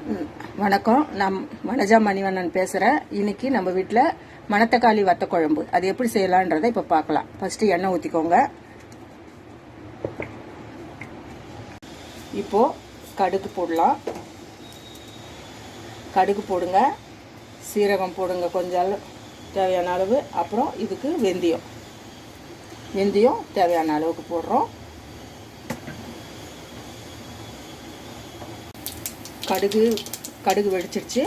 வணக்கம். நான் வனஜா மணிவண்ணன் பேசுகிறேன் இன்னைக்கு நம்ம வீட்டில் மணத்தக்காளி வத்த குழம்பு அது எப்படி செய்யலான்றதை இப்போ பார்க்கலாம். ஃபஸ்ட்டு எண்ணெய் ஊற்றிக்கோங்க இப்போது கடுகு போடலாம். கடுகு போடுங்க. சீரகம் போடுங்க கொஞ்சம் அளவு. தேவையான அளவு. அப்புறம் இதுக்கு வெந்தயம். வெந்தயம் தேவையான அளவுக்கு போடுறோம். கடுகு கடுகு வெடிச்சிருச்சு.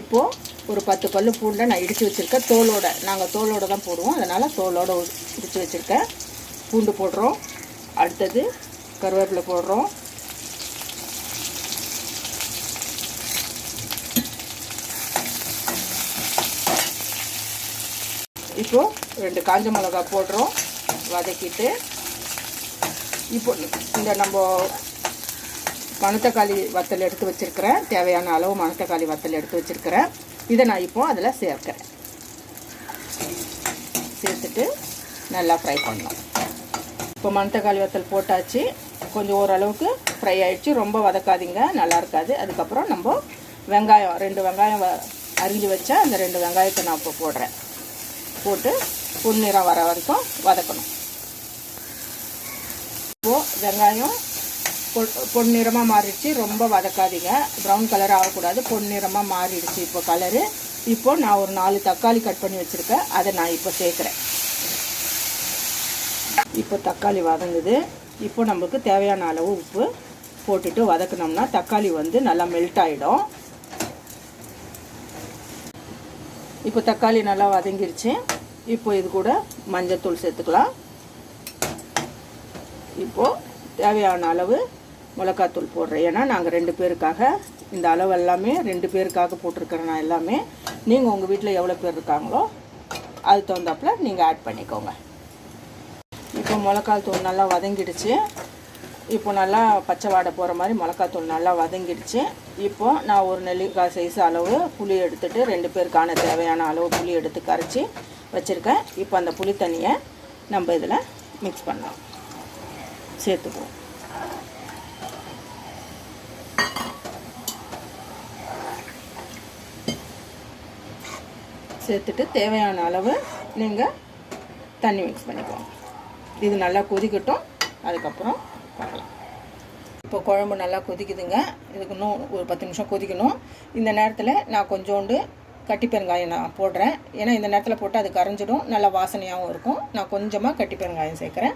இப்போது ஒரு பத்து பல்லு பூண்டை நான் இடித்து வச்சுருக்கேன். தோலோட நாங்கள் தோலோட தான் போடுவோம். அதனால் தோலோடு இடித்து வச்சுருக்கேன். பூண்டு போடுறோம். அடுத்தது கருவேப்பிலை போடுறோம். இப்போது ரெண்டு காஞ்ச மிளகா போடுறோம். வதக்கிட்டு இப்போ இந்த நம்ம மணத்தக்காளி வத்தல் எடுத்து வச்சுருக்கிறேன். தேவையான அளவு மணத்தக்காளி வத்தல் எடுத்து வச்சுருக்கிறேன். இதை நான் இப்போ அதில் சேர்க்கிறேன். சேர்த்துட்டு நல்லா ஃப்ரை பண்ணலாம். இப்போ மணத்தக்காளி வத்தல் போட்டாச்சு. கொஞ்சம் ஓரளவுக்கு ஃப்ரை ஆகிடுச்சு ரொம்ப வதக்காதீங்க. நல்லா இருக்காது. அதுக்கப்புறம் நம்ம வெங்காயம் ரெண்டு வெங்காயம் வ அரிஞ்சு வச்சா அந்த ரெண்டு வெங்காயத்தை நான் இப்போ போடுறேன். போட்டு பொன்னிறம் வர வரைக்கும் வதக்கணும். இப்போது வெங்காயம் பொன்னிறமாக மாறிடுச்சு. ரொம்ப வதக்காதீங்க. ப்ரௌன் கலர் ஆகக்கூடாது. பொன்னிறமாக மாறிடுச்சு இப்போ கலரு இப்போது நான் ஒரு நாலு தக்காளி கட் பண்ணி வச்சுருக்கேன். அதை நான் இப்போ சேர்க்குறேன். இப்போ தக்காளி வதங்குது. இப்போ நமக்கு தேவையான அளவு உப்பு போட்டுட்டு வதக்குனோம்னா தக்காளி வந்து நல்லா மெல்ட் ஆகிடும் இப்போ தக்காளி நல்லா வதங்கிருச்சு. இப்போ இது கூட மஞ்சத்தூள் சேர்த்துக்கலாம். இப்போது தேவையான அளவு மிளகாத்தூள் போடுறேன். ஏன்னா நாங்கள் ரெண்டு பேருக்காக இந்த அளவு எல்லாமே ரெண்டு பேருக்காக போட்டிருக்கிறேன் நான் எல்லாமே. நீங்கள் உங்கள் வீட்டில் எவ்வளோ பேர் இருக்காங்களோ அது தகுந்தாப்பில் நீங்கள் ஆட் பண்ணிக்கோங்க. இப்போ மிளகாத்தூள் நல்லா வதங்கிடுச்சு. இப்போ நல்லா பச்சை வாடை போகிற மாதிரி மிளகாத்தூள் நல்லா வதங்கிடுச்சு. இப்போது நான் ஒரு நெல்லிக்காய் சைஸ் அளவு புளி எடுத்துட்டு ரெண்டு பேருக்கான தேவையான அளவு புளி எடுத்து கரைச்சி வச்சுருக்கேன். இப்போ அந்த புளி தண்ணியை நம்ம இதில் மிக்ஸ் பண்ணலாம். சேர்த்துக்குவோம். சேர்த்துட்டு தேவையான அளவு நீங்கள் தண்ணி மிக்ஸ் பண்ணிக்கோங்க இது நல்லா கொதிக்கட்டும். அதுக்கப்புறம் பார்க்கலாம். இப்போ குழம்பு நல்லா கொதிக்குதுங்க. இதுக்கு இன்னும் ஒரு பத்து நிமிஷம் கொதிக்கணும். இந்த நேரத்தில் நான் கொஞ்சோண்டு கட்டி பெருங்காயம் நான் போடுறேன். ஏன்னா இந்த நேரத்தில் போட்டு அது கரைஞ்சிடும். நல்லா வாசனையாகவும் இருக்கும். நான் கொஞ்சமாக கட்டி பெருங்காயம் சேர்க்குறேன்.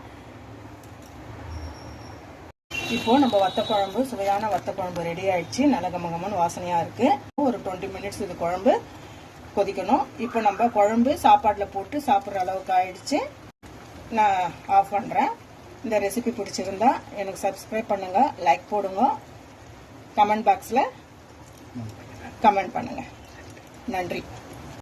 இப்போது நம்ம வத்த குழம்பு சுவையான வத்த குழம்பு ரெடி ஆயிடுச்சு. நல்ல கமகமன்னு வாசனையாக இருக்குது ஒரு டுவெண்ட்டி மினிட்ஸ் இது குழம்பு. கொதிக்கணும். இப்போ நம்ம குழம்பு சாப்பாட்டில் போட்டு சாப்பிட்ற அளவுக்கு ஆயிடுச்சு. நான் ஆஃப் பண்ணுறேன் இந்த ரெசிபி பிடிச்சிருந்தா எனக்கு சப்ஸ்கிரைப் பண்ணுங்கள் லைக் போடுங்க. கமெண்ட் பாக்ஸில் கமெண்ட் பண்ணுங்கள் நன்றி.